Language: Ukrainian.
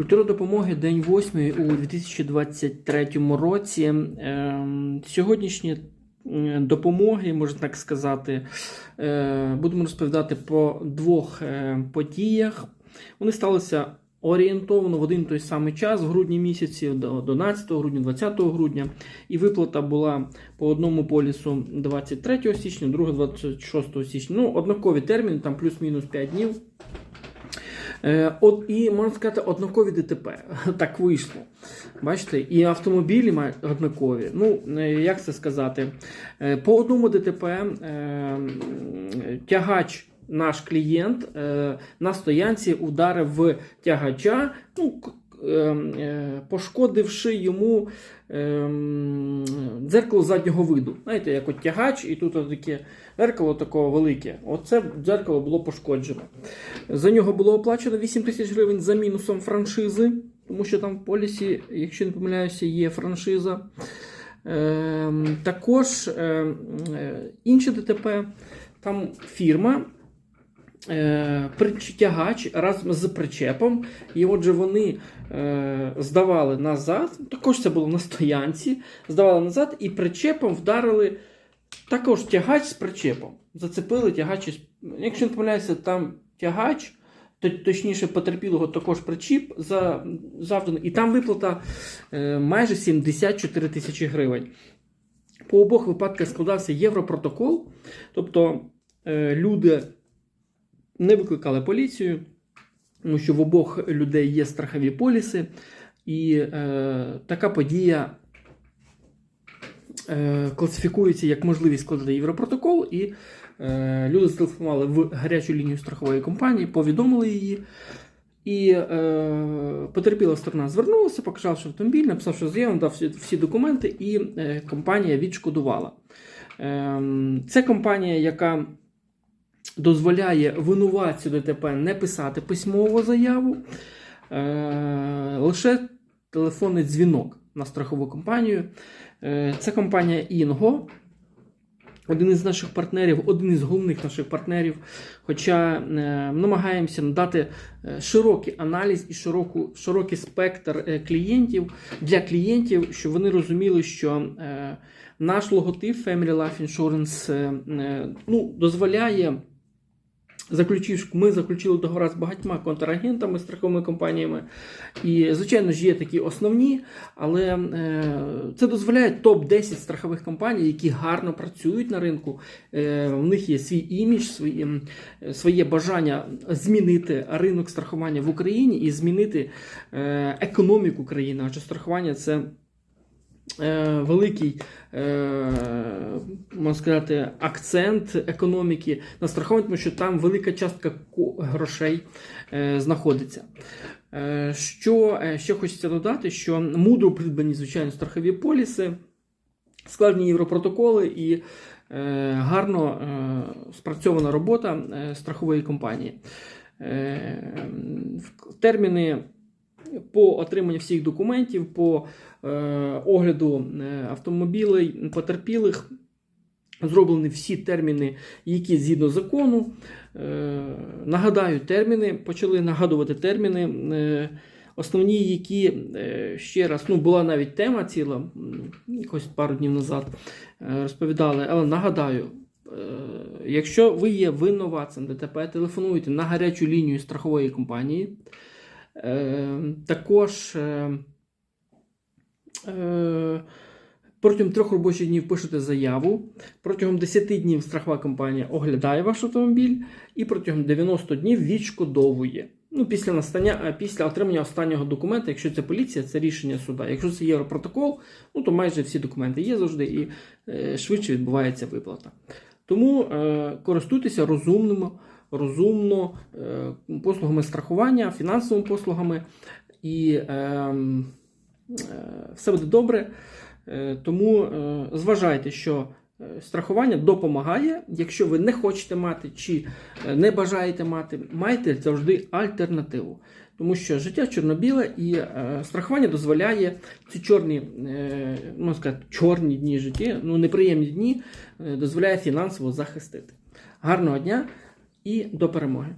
Культура допомоги день 8 у 2023 році. Ем, Сьогоднішні допомоги, можна так сказати, е, будемо розповідати по двох е, подіях. Вони сталися орієнтовно в один той самий час, в грудні місяці, до 11 грудня, 20 грудня. І виплата була по одному полісу 23 січня, друга 26 січня. Ну, однакові терміни, там плюс-мінус 5 днів. Е, От і можна сказати, однакові ДТП. Так вийшло. Бачите, і автомобілі однакові. Ну, е, як це сказати? Е, По одному ДТП тягач. Наш клієнт е, на стоянці ударив в тягача, ну, пошкодивши йому е, дзеркало заднього виду. Знаєте, як от тягач, і тут таке дзеркало такого велике. Оце дзеркало було пошкоджено. За нього було оплачено 8 тисяч гривень за мінусом франшизи, тому що там в полісі, якщо не помиляюся, є франшиза. Ем, також ем, е, інше ДТП, там фірма. Е, Тягач разом з причепом, і отже, вони е, здавали назад. Також це було на стоянці, здавали назад і причепом вдарили також тягач з причепом. Зацепили тягач. Якщо не помиляюся, там тягач, то- точніше, потерпілого також причіп за, завданий, і там виплата е, майже 74 тисячі гривень. По обох випадках складався європротокол, тобто е, люди не викликали поліцію, тому що в обох людей є страхові поліси, і е, така подія е, класифікується як можливість складати європротокол, і е, люди зателефонували в гарячу лінію страхової компанії, повідомили її. І е, потерпіла сторона звернулася, показавши автомобіль, написавши заяву, дав всі, всі документи, і е, компанія відшкодувала. Е, це компанія, яка дозволяє винуватцю ДТП не писати письмову заяву, е, лише телефонний дзвінок на страхову компанію. Е, Це компанія Інго. Один із наших партнерів, один із головних наших партнерів. Хоча е, намагаємося надати е, широкий аналіз і широку, широкий спектр е, клієнтів для клієнтів, щоб вони розуміли, що е, наш логотип Family Life Insurance е, е, ну, дозволяє. Заключивши, ми заключили договори з багатьма контрагентами, страховими компаніями. І, звичайно ж, є такі основні, але е, це дозволяє топ-10 страхових компаній, які гарно працюють на ринку. Е, у них є свій імідж, свої, е, своє бажання змінити ринок страхування в Україні і змінити е, економіку країни. Адже страхування це. Е, Великий, е, можна сказати, акцент економіки на страховання, тому що там велика частка грошей е, знаходиться. Що ще хочеться додати, що мудро придбані, звичайно, страхові поліси, складені європротоколи і гарно спрацьована робота страхової компанії. Терміни по отриманню всіх документів, по е, огляду е, автомобілей, потерпілих. Зроблені всі терміни, які згідно закону. Е, нагадаю терміни, почали нагадувати терміни. Е, основні, які е, ще раз, ну була навіть тема ціла, якось пару днів назад е, розповідали, але нагадаю. е, Якщо ви є винуватцем ДТП, телефонуйте на гарячу лінію страхової компанії. Е, Також е, е, протягом трьох робочих днів пишете заяву. Протягом 10 днів страхова компанія оглядає ваш автомобіль і протягом 90 днів відшкодовує. Ну, після настання, після отримання останнього документа, якщо це поліція, це рішення суда. Якщо це європротокол, ну то майже всі документи є завжди і е, швидше відбувається виплата. Тому е, користуйтеся розумними, розумно е, послугами страхування, фінансовими послугами, і е, е, все буде добре. Е, Тому е, зважайте, що е, страхування допомагає. Якщо ви не хочете мати чи е, не бажаєте мати, майте завжди альтернативу. Тому що життя чорно-біле і е, страхування дозволяє ці чорні, е, можна сказати, чорні дні життя, ну неприємні дні, е, дозволяє фінансово захистити. Гарного дня і до перемоги!